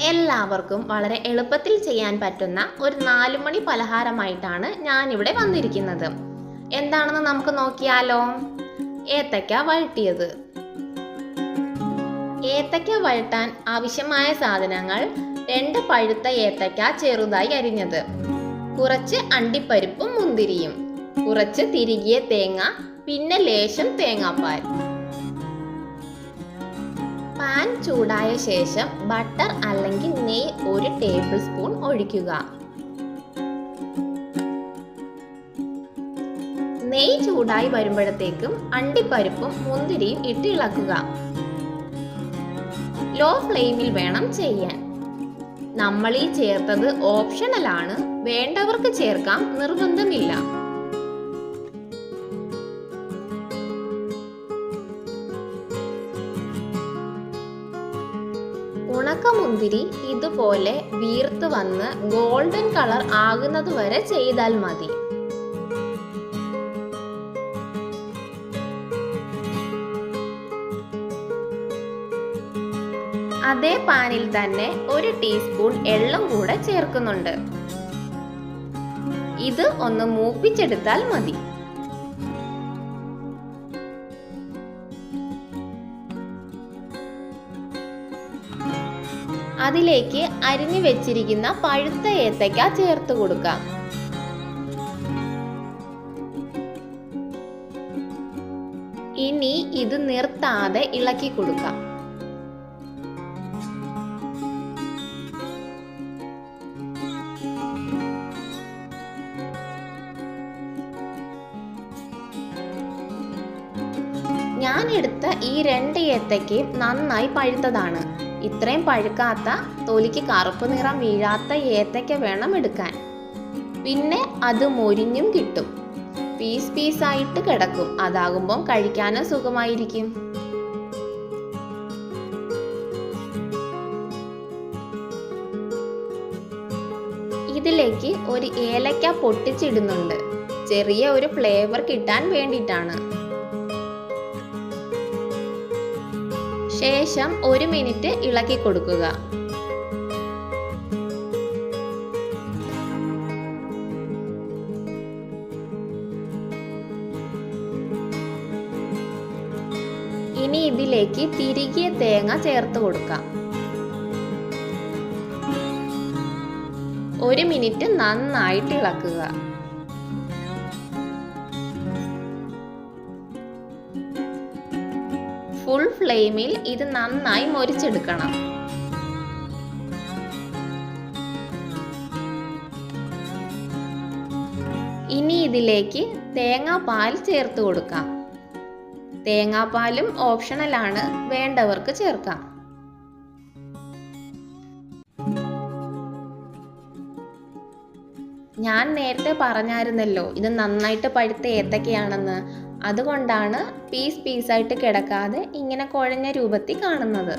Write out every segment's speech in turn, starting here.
എല്ലാവർക്കും വളരെ എളുപ്പത്തിൽ ചെയ്യാൻ പറ്റുന്ന ഒരു നാലുമണി പലഹാരമായിട്ടാണ് ഞാൻ ഇവിടെ വന്നിരിക്കുന്നത്. എന്താണെന്ന് നമുക്ക് നോക്കിയാലോ? ഏത്തക്ക വഴട്ടിയത് ഏത്തക്ക വഴട്ടാൻ ആവശ്യമായ സാധനങ്ങൾ രണ്ട് പഴുത്ത ഏത്തക്ക ചെറുതായി അരിഞ്ഞത്. കുറച്ച് അണ്ടിപ്പരിപ്പും മുന്തിരിയും. കുറച്ച് തിരികിയ തേങ്ങ പിന്നെ ലേശം തേങ്ങാപ്പാൽ. പാൻ ചൂടായ ശേഷം ബട്ടർ അല്ലെങ്കിൽ നെയ്യ് ഒരു ടേബിൾ സ്പൂൺ ഒഴിക്കുക. നെയ്യ് ചൂടായി വരുമ്പോഴത്തേക്കും അണ്ടിപ്പരിപ്പും മുന്തിരിയും ഇട്ട് ഇളക്കുക. ലോ ഫ്ലെയിമിൽ വേണം ചെയ്യാൻ. നമ്മൾ ഈ ചേർത്തത് ഓപ്ഷണലാണ് വേണ്ടവർക്ക് ചേർക്കാം നിർബന്ധമില്ല. ഉണക്കമുന്തിരി ഇതുപോലെ വീർത്ത് വന്ന് ഗോൾഡൻ കളർ ആകുന്നത് വരെ ചെയ്താൽ മതി. അതേ പാനിൽ തന്നെ ഒരു ടീസ്പൂൺ എള്ളും കൂടെ ചേർക്കുന്നുണ്ട്. ഇത് ഒന്ന് മൂപ്പിച്ചെടുത്താൽ മതി. അതിലേക്ക് അരിഞ്ഞു വെച്ചിരിക്കുന്ന പഴുത്ത ഏത്തയ്ക്ക ചേർത്ത് കൊടുക്കാം. ഇനി ഇത് നിർത്താതെ ഇളക്കി കൊടുക്കാം. ഞാൻ എടുത്ത ഈ രണ്ട് ഏത്തയ്ക്കയും നന്നായി പഴുത്തതാണ്. ഇത്രയും പഴുക്കാത്ത തൊലിക്ക് കറുപ്പ് നിറം വീഴാത്ത ഏത്തയ്ക്ക വേണം എടുക്കാൻ. പിന്നെ അത് മൊരിഞ്ഞും കിട്ടും. പീസ് പീസായിട്ട് കിടക്കും. അതാകുമ്പം കഴിക്കാനും സുഖമായിരിക്കും. ഇതിലേക്ക് ഒരു ഏലക്ക പൊട്ടിച്ചിടുന്നുണ്ട്. ചെറിയ ഒരു ഫ്ലേവർ കിട്ടാൻ വേണ്ടിയിട്ടാണ്. ശേഷം ഒരു മിനിറ്റ് ഇളക്കി കൊടുക്കുക. ഇനി ഇതിലേക്ക് തിരികെ തേങ്ങ ചേർത്ത് കൊടുക്കാം. ഒരു മിനിറ്റ് നന്നായിട്ട് ഇളക്കുക. ഫുൾ ഫ്ലെയിമിൽ ഇത് നന്നായി മൊരിച്ചെടുക്കണം ഇനി ഇതിലേക്ക് തേങ്ങാപ്പാൽ ചേർത്ത് കൊടുക്കാം. തേങ്ങാപ്പാലും ഓപ്ഷണലാണ് വേണ്ടവർക്ക് ചേർക്കാം. ഞാൻ നേരത്തെ പറഞ്ഞായിരുന്നല്ലോ ഇത് നന്നായിട്ട് പഴുത്ത ഏത്തക്കയാണെന്ന്. അതുകൊണ്ടാണ് പീസ് പീസായിട്ട് കിടക്കാതെ ഇങ്ങനെ കുഴഞ്ഞ രൂപത്തിൽ കാണുന്നത്.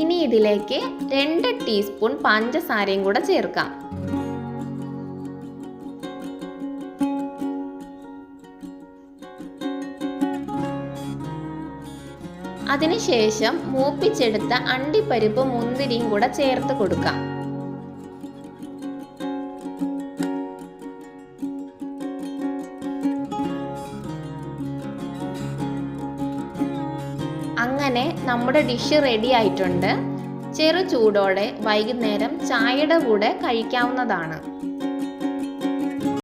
ഇനി ഇതിലേക്ക് രണ്ട് ടീസ്പൂൺ പഞ്ചസാരയും കൂടെ ചേർക്കാം. അതിനുശേഷം മൂപ്പിച്ചെടുത്ത അണ്ടിപ്പരിപ്പ് മുന്തിരിയും കൂടെ ചേർത്ത് കൊടുക്കാം. അങ്ങനെ നമ്മുടെ ഡിഷ് റെഡി ആയിട്ടുണ്ട്. ചെറു ചൂടോടെ വൈകുന്നേരം ചായയുടെ കൂടെ കഴിക്കാവുന്നതാണ്.